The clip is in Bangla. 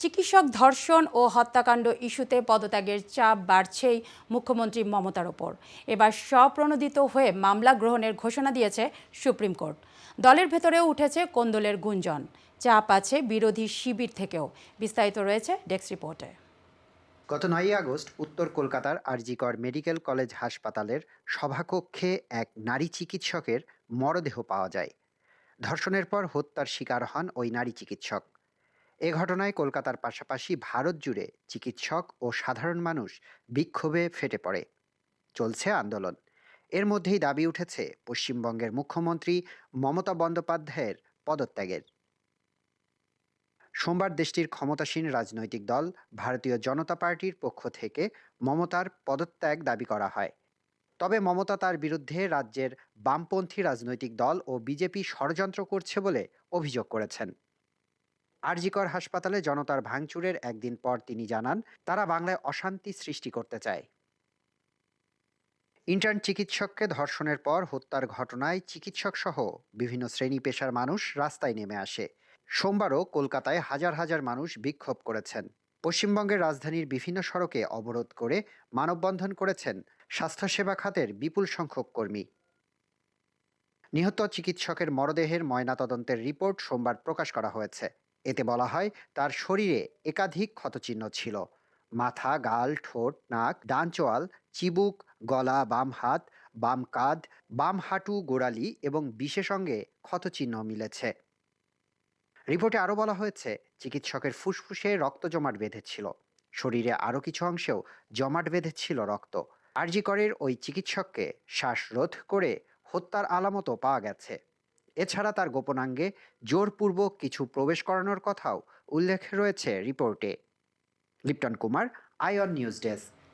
চিকিৎসক ধর্ষণ ও হত্যাকাণ্ড ইস্যুতে পদত্যাগের চাপ বাড়ছেই মুখ্যমন্ত্রী মমতার ওপর। এবার স্বপ্রণোদিত হয়ে মামলা গ্রহণের ঘোষণা দিয়েছে সুপ্রিম কোর্ট। দলের ভেতরেও উঠেছে কোন্দলের গুঞ্জন। চাপ আছে বিরোধী শিবির থেকেও। বিস্তারিত রয়েছে ডেস্ক রিপোর্টে। গত নয়ই আগস্ট উত্তর কলকাতার আরজিকর মেডিকেল কলেজ হাসপাতালের সভাকক্ষে এক নারী চিকিৎসকের মরদেহ পাওয়া যায়। ধর্ষণের পর হত্যার শিকার হন ওই নারী চিকিৎসক। এ ঘটনায় কলকাতার পাশাপাশি ভারত জুড়ে চিকিৎসক ও সাধারণ মানুষ বিক্ষোভে ফেটে পড়ে। চলছে আন্দোলন। এর মধ্যেই দাবি উঠেছে পশ্চিমবঙ্গের মুখ্যমন্ত্রী মমতা বন্দ্যোপাধ্যায়ের পদত্যাগের। সোমবার দেশটির ক্ষমতাসীন রাজনৈতিক দল ভারতীয় জনতা পার্টির পক্ষ থেকে মমতার পদত্যাগ দাবি করা হয়। তবে মমতা তার বিরুদ্ধে রাজ্যের বামপন্থী রাজনৈতিক দল ও বিজেপি ষড়যন্ত্র করছে বলে অভিযোগ করেছেন। আরজিকর হাসপাতালে জনতার ভাঙচুরের একদিন পর তিনি জানান, তারা বাংলায় অশান্তি সৃষ্টি করতে চায়। ইন্টার্ন চিকিৎসককে ধর্ষণের পর হত্যার ঘটনায় চিকিৎসক সহ বিভিন্ন শ্রেণি পেশার মানুষ রাস্তায় নেমে আসে। সোমবারও কলকাতায় হাজার হাজার মানুষ বিক্ষোভ করেছেন। পশ্চিমবঙ্গের রাজধানীর বিভিন্ন সড়কে অবরোধ করে মানববন্ধন করেছেন স্বাস্থ্যসেবা খাতের বিপুল সংখ্যক কর্মী। নিহত চিকিৎসকের মরদেহের ময়নাতদন্তের রিপোর্ট সোমবার প্রকাশ করা হয়েছে। এতে বলা হয়, তার শরীরে একাধিক ক্ষতচিহ্ন ছিল। মাথা, গাল, ঠোঁট, নাক, ডান চোয়াল, চিবুক, গলা, বাম হাত, বাম কাঁধ, বাম হাঁটু, গোড়ালি এবং বিশেষ অঙ্গে ক্ষতচিহ্ন মিলেছে। রিপোর্টে আরও বলা হয়েছে, চিকিৎসকের ফুসফুসে রক্ত জমাট বেঁধেছিল। শরীরে আরও কিছু অংশেও জমাট বেঁধেছিল রক্ত। আরজিকরের ওই চিকিৎসককে শ্বাসরোধ করে হত্যার আলামতও পাওয়া গেছে। এছাড়া তার গোপনাঙ্গে জোরপূর্বক কিছু প্রবেশ করানোর কথাও উল্লেখ রয়েছে রিপোর্টে। Lipton Kumar Ayan news desk.